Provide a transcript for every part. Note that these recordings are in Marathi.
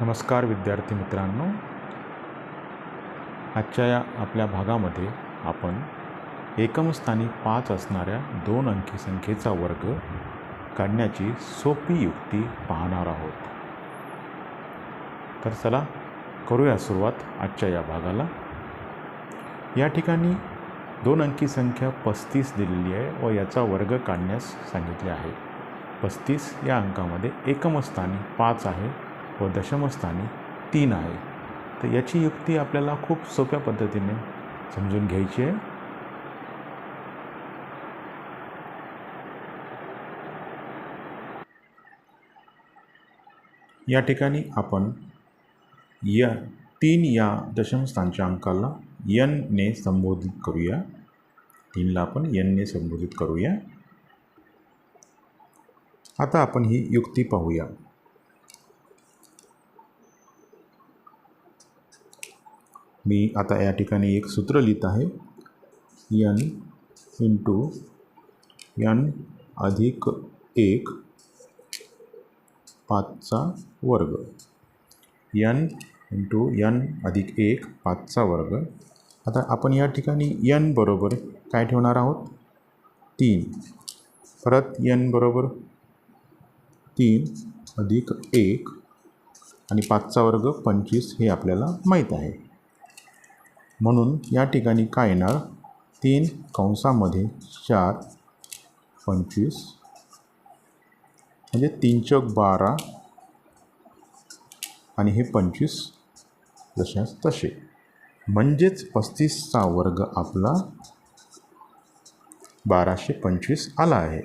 नमस्कार विद्यार्थी मित्रांनो. आजच्या या आपल्या भागामध्ये आपण एकमस्थानी पाच असणाऱ्या दोन अंकी संख्येचा वर्ग काढण्याची सोपी युक्ती पाहणार आहोत. तर चला करूया सुरुवात आजच्या या भागाला. या ठिकाणी दोन अंकी संख्या पस्तीस दिलेली आहे व याचा वर्ग काढण्यास सांगितले आहे. पस्तीस या अंकामध्ये एकमस्थानी पाच आहे. व दशमस्थानी तीन आहे. तर याची युक्ती आपल्याला खूप सोप्या पद्धतीने समजून घ्यायची आहे. या ठिकाणी आपण य तीन या दशमस्थानच्या अंकाला यनने संबोधित करूया. तीनला आपण यनने संबोधित करूया. आता आपण ही युक्ती पाहूया. मी आता या ठिकाणी एक सूत्र लिहित आहे. यन इंटू यन अधिक एक पाचचा वर्ग. यन इंटू यन अधिक एक पाचचा वर्ग. आता आपण या ठिकाणी यन बरोबर काय ठेवणार आहोत? तीन. परत यन बरोबर तीन अधिक एक आणि पाचचा वर्ग पंचवीस हे आपल्याला माहीत आहे. म्हणून या ठिकाणी काय येणार? तीन कंसामध्ये चार पंचवीस म्हणजे तीन चौक बारा आणि हे पंचवीस जशाच तसे. म्हणजेच पस्तीसचा वर्ग आपला बाराशे पंचवीस आला आहे.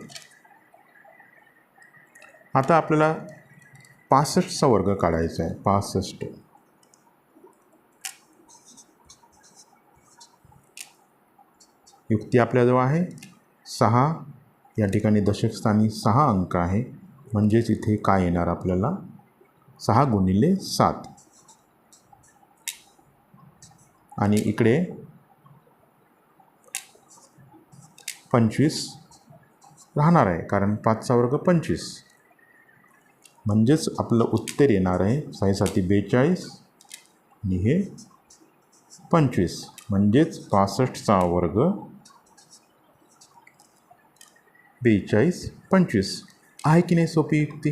आता आपल्याला पासष्टचा वर्ग काढायचा आहे. पासष्ट. युक्ती आपल्याजवळ आहे. सहा या ठिकाणी दशकस्थानी सहा अंक आहे. म्हणजेच इथे काय येणार आपल्याला? सहा गुणिले सात. आणि इकडे पंचवीस राहणार आहे कारण पाचचा वर्ग पंचवीस. म्हणजेच आपलं उत्तर येणार आहे साईसाती बेचाळीस आणि हे पंचवीस. म्हणजेच पासष्टचा वर्ग बेचाळीस पंचवीस. आहे की नाही सोपी युक्ती?